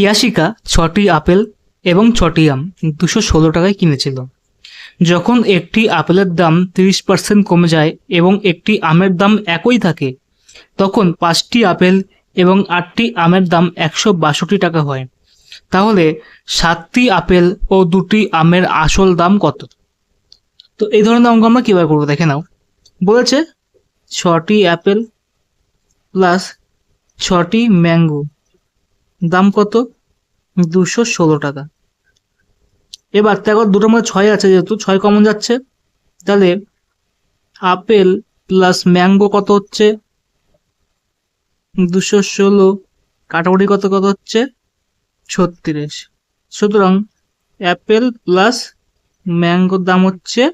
Yashica ছটি apple এবং ছটি আম দুশো ষোলো টাকায় কিনেছিল। যখন একটি আপেলের দাম তিরিশ পার্সেন্ট কমে যায় এবং একটি আমের দাম একই থাকে, তখন পাঁচটি আপেল এবং আটটি আমের দাম একশো বাষট্টি টাকা হয়। তাহলে সাতটি আপেল ও দুটি আমের আসল দাম কত? তো এই ধরনের অঙ্ক আমরা কীভাবে করব দেখে নাও। বলেছে, ছটি অ্যাপেল প্লাস ছটি ম্যাঙ্গো দাম কত? দুশো ষোলো টাকা। এবার দেখো দুটোর মধ্যে ছয় আছে যেহেতু, ছয় কমন যাচ্ছে। তাহলে আপেল প্লাস ম্যাঙ্গো কত হচ্ছে? দুশো ষোলো। কাটাকুটি কত কত হচ্ছে? ছত্রিশ। সুতরাং অ্যাপেল প্লাস ম্যাঙ্গোর দাম হচ্ছে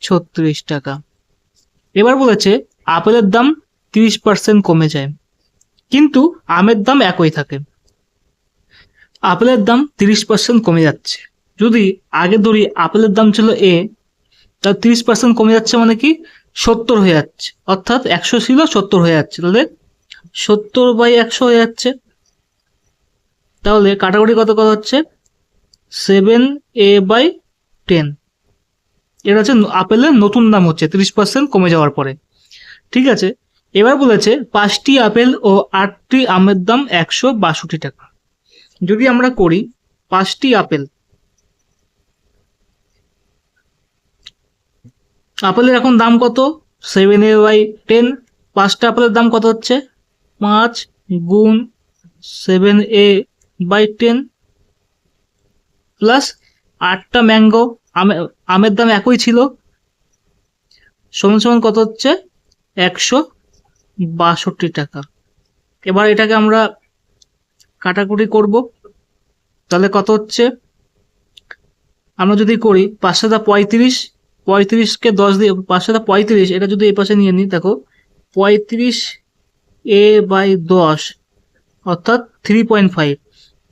ছত্রিশ টাকা। এবার বলেছে, আপেলের দাম তিরিশ পার্সেন্ট কমে যায়। কিন্তু আমের দাম একই থাকে। আপেলের দাম তিরিশ পার্সেন্ট কমে যাচ্ছে। যদি আগে ধরি আপেলের দাম ছিল এ তার তিরিশ পার্সেন্ট কমে যাচ্ছে মানে কি? সত্তর হয়ে যাচ্ছে। অর্থাৎ একশো ছিল, সত্তর হয়ে যাচ্ছে। তাহলে সত্তর বাই একশো হয়ে যাচ্ছে। তাহলে কাটাকুটি কত কত হচ্ছে? সেভেন এ বাই টেন এটা হচ্ছে আপেলের নতুন দাম হচ্ছে। তিরিশ পার্সেন্ট কমে যাওয়ার পরে। ঠিক আছে? এবার বলেছে, পাঁচটি আপেল ও আটটি আমের দাম একশো বাষট্টি টাকা। যদি আমরা করি পাঁচটি আপেল, আপেলের এখন দাম কত? সেভেন এ বাই টেন পাঁচটা আপেলের দাম কত হচ্ছে? পাঁচ গুণ seven A by ten plus আটটা ম্যাঙ্গো আমের দাম একই ছিল। সমান সমান কত হচ্ছে? একশো বাষট্টি টাকা। এবার এটাকে আমরা কাটাকুটি করব। তাহলে কত হচ্ছে? আমরা যদি করি পাঁচ সাথে পঁয়ত্রিশ পঁয়ত্রিশকে দশ দিয়ে, পাঁচ সাথে পঁয়ত্রিশ, এটা যদি এই পাশে নিয়ে নিই, দেখো, পঁয়ত্রিশ এ বাই দশ, অর্থাৎ থ্রি পয়েন্ট ফাইভ।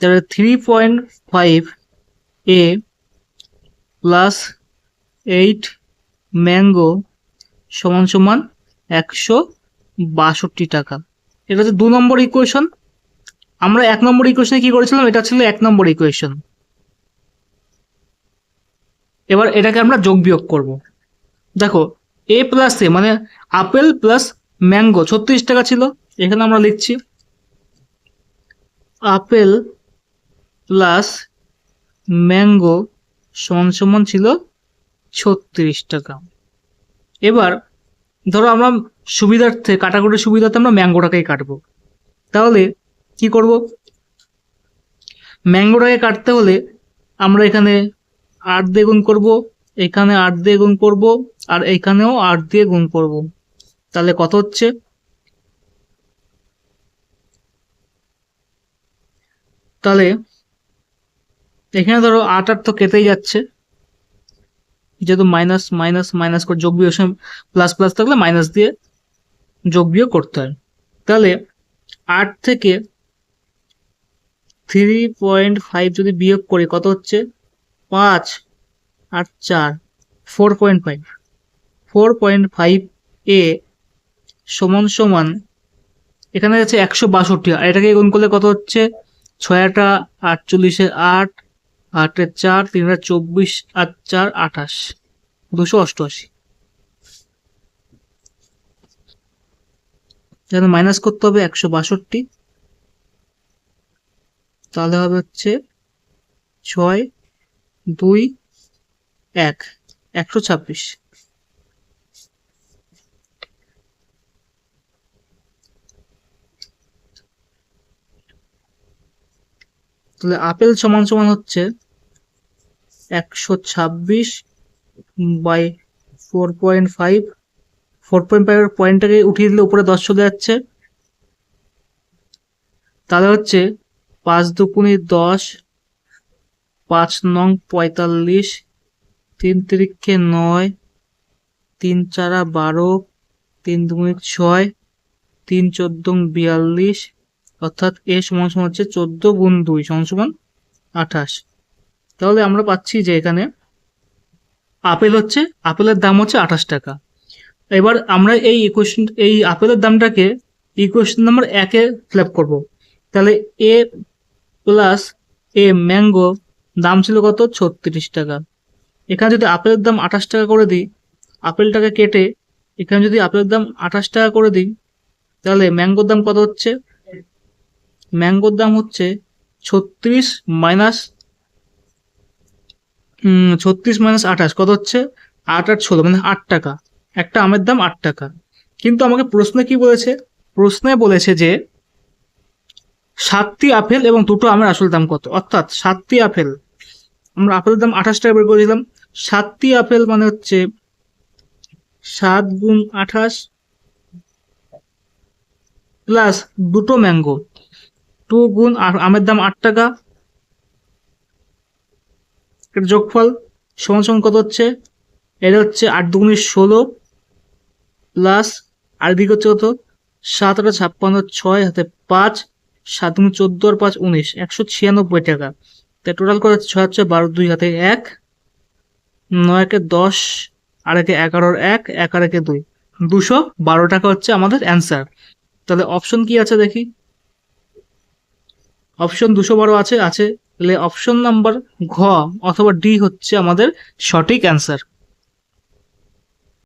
তাহলে three point five A plus eight mango সমান সমান একশো বাষট্টি টাকা। এটা হচ্ছে দু নম্বর ইকুয়েশন আমরা এক নম্বর ইকুয়েশনে কি করেছিলাম? এটা ছিল এক নম্বর ইকুয়েশন এবার এটাকে আমরা যোগ বিয়োগ করব। দেখো এ প্লাস এ মানে আপেল প্লাস ম্যাঙ্গো ছত্রিশ টাকা ছিল। এখানে আমরা লিখছি আপেল প্লাস ম্যাঙ্গো সমান সমান ছিল ছত্রিশ টাকা। এবার ধরো আমরা সুবিধার্থে কাটাকুটির সুবিধার্থে আমরা ম্যাঙ্গোটাকেই কাটবো। তাহলে কি করব? ম্যাঙ্গোটাকে কাটতে হলে আমরা এখানে আট দিয়ে গুণ করব, এখানে আট দিয়ে গুণ করব, আর এখানেও আট দিয়ে গুণ করব। তাহলে কত হচ্ছে? তাহলে এখানে ধরো আট আট তো কেটেই যাচ্ছে। যেহেতু মাইনাস মাইনাস মাইনাস করে যোগ বিয়োগ প্লাস প্লাস থাকলে মাইনাস দিয়ে যোগ বিয়োগ করতে হয়। তাহলে আট থেকে থ্রি পয়েন্ট ফাইভ যদি বিয়োগ করি, কত হচ্ছে? পাঁচ আর চার four point five four point five A সমান সমান এখানে আছে একশো বাষট্টি, আর এটাকে গুণ করলে কত হচ্ছে? ছয়টা আটচল্লিশে আট আটের চার, তিন হাজার চব্বিশ, আর চার আঠাশ। দুশো অষ্টআশি। এখানে মাইনাস করতে হবে একশো বাষট্টি, তাহলে হবে হচ্ছে ছয়, দুই, এক, একশো ছাব্বিশ। তাহলে আপেল সমান সমান হচ্ছে একশো ছাব্বিশ by four point five four point ফাইভের পয়েন্টটাকে উঠিয়ে দিলে উপরে দশ চলে যাচ্ছে। তাহলে হচ্ছে পাঁচ দুকুনি দশ, পাঁচ নং পঁয়তাল্লিশ, তিন তিরিক্ষে নয়, তিন চারা বারো, তিন দুগুণে ছয়, তিন চোদ্দ বিয়াল্লিশ, অর্থাৎ এ সমান সমান হচ্ছে চোদ্দ গুণ দুই, সমান সমান আঠাশ। তাহলে আমরা পাচ্ছি যে এখানে আপেল হচ্ছে, আপেলের দাম হচ্ছে আঠাশ টাকা। এবার আমরা এই ইকুয়েশন এই আপেলের দামটাকে ইকুয়েশন নাম্বার একে ফ্ল্যাপ করব। তাহলে এ প্লাস এ ম্যাঙ্গো দাম ছিল কত? ছত্রিশ টাকা। এখানে যদি আপেলের দাম আঠাশ টাকা করে দিই, আপেলটাকে কেটে এখানে যদি আপেলের দাম আঠাশ টাকা করে দিই, তাহলে ম্যাঙ্গোর দাম কত হচ্ছে? ম্যাঙ্গোর দাম হচ্ছে ছত্রিশ মাইনাস ছত্রিশ মাইনাস আঠাশ, কত হচ্ছে? আট আট ষোলো মানে আট টাকা। একটা আমের দাম আট টাকা। কিন্তু আমাকে প্রশ্নে কি বলেছে? প্রশ্নে বলেছে যে, সাতটি আপেল এবং দুটো আমের আসল দাম কত? অর্থাৎ সাতটি আপেল। আমরা আপেলের দাম আঠাশ টাকা বের করেছিলাম। সাতটি আপেল মানে হচ্ছে সাত গুণ আঠাশ প্লাস দুটো ম্যাঙ্গো টু গুণ আমের দাম আট টাকা। এর যোগফল সমান সমান কত হচ্ছে? এটা হচ্ছে আট দুগুণে ষোলো প্লাস আর দিকে হচ্ছে কত? সাত আটা ছাপ্পান্ন, ছয় হাতে পাঁচ, সাত দুগুণে চোদ্দ আর পাঁচ উনিশ, একশো ছিয়ানব্বই টাকা। তাই টোটাল করা হচ্ছে? ছয় হচ্ছে বারো, দুই হাতে এক, নয় একে দশ আর একে এগারোর এক এক আর একে দুই। দুশো বারো টাকা হচ্ছে আমাদের অ্যান্সার তাহলে অপশন কি আছে দেখি? অপশন দুশো বারো আছে আছে তাহলে অপশন নাম্বার ঘ অথবা ডি হচ্ছে আমাদের সঠিক অ্যান্সার